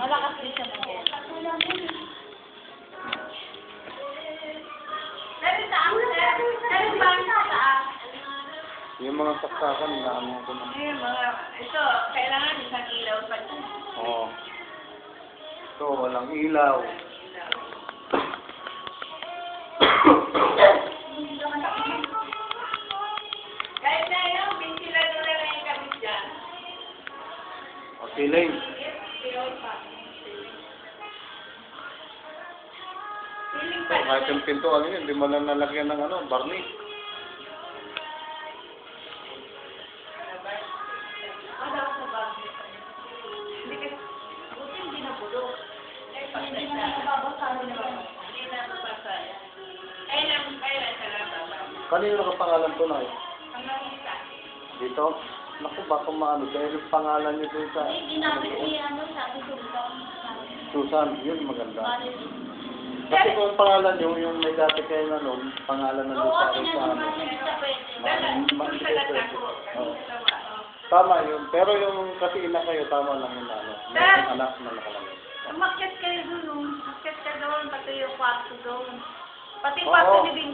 Malakas din siya mag. Yung mga saksakan, inaano ko na. Ayun, mga, ito, kailangan isang ilaw pa dyan. Oo. Ito, walang ilaw. Kahit na yung ventilador na lang yung kabit dyan. O, ceiling. Ilaw pa. Feeling So, pa. kahit yung pintuan yun, hindi mo lang nalagyan ng ano. Eh, pag labas? Kanino nakapangalan to na nakita. Dito? Naku, baka maano. Dahil yung pangalan niyo dun sa... Hindi namin i-ano, sabi ko. Susan, yun maganda. Kasi kung ang pangalan niyo, yung may dati kayo na nun, pangalan na doon Oo, sa ano sa ano. namin sa pwede. Ma- ma- Kung sa latako. Oo. Sa tawa, oo. Tama yun. Pero yung kasi ina kayo, tama lang yun ano. May anak na nakalagay. Umakyat kayo doon, oh. umakyat ka doon, pati yung kwarto doon. Pati kwarto ni Bing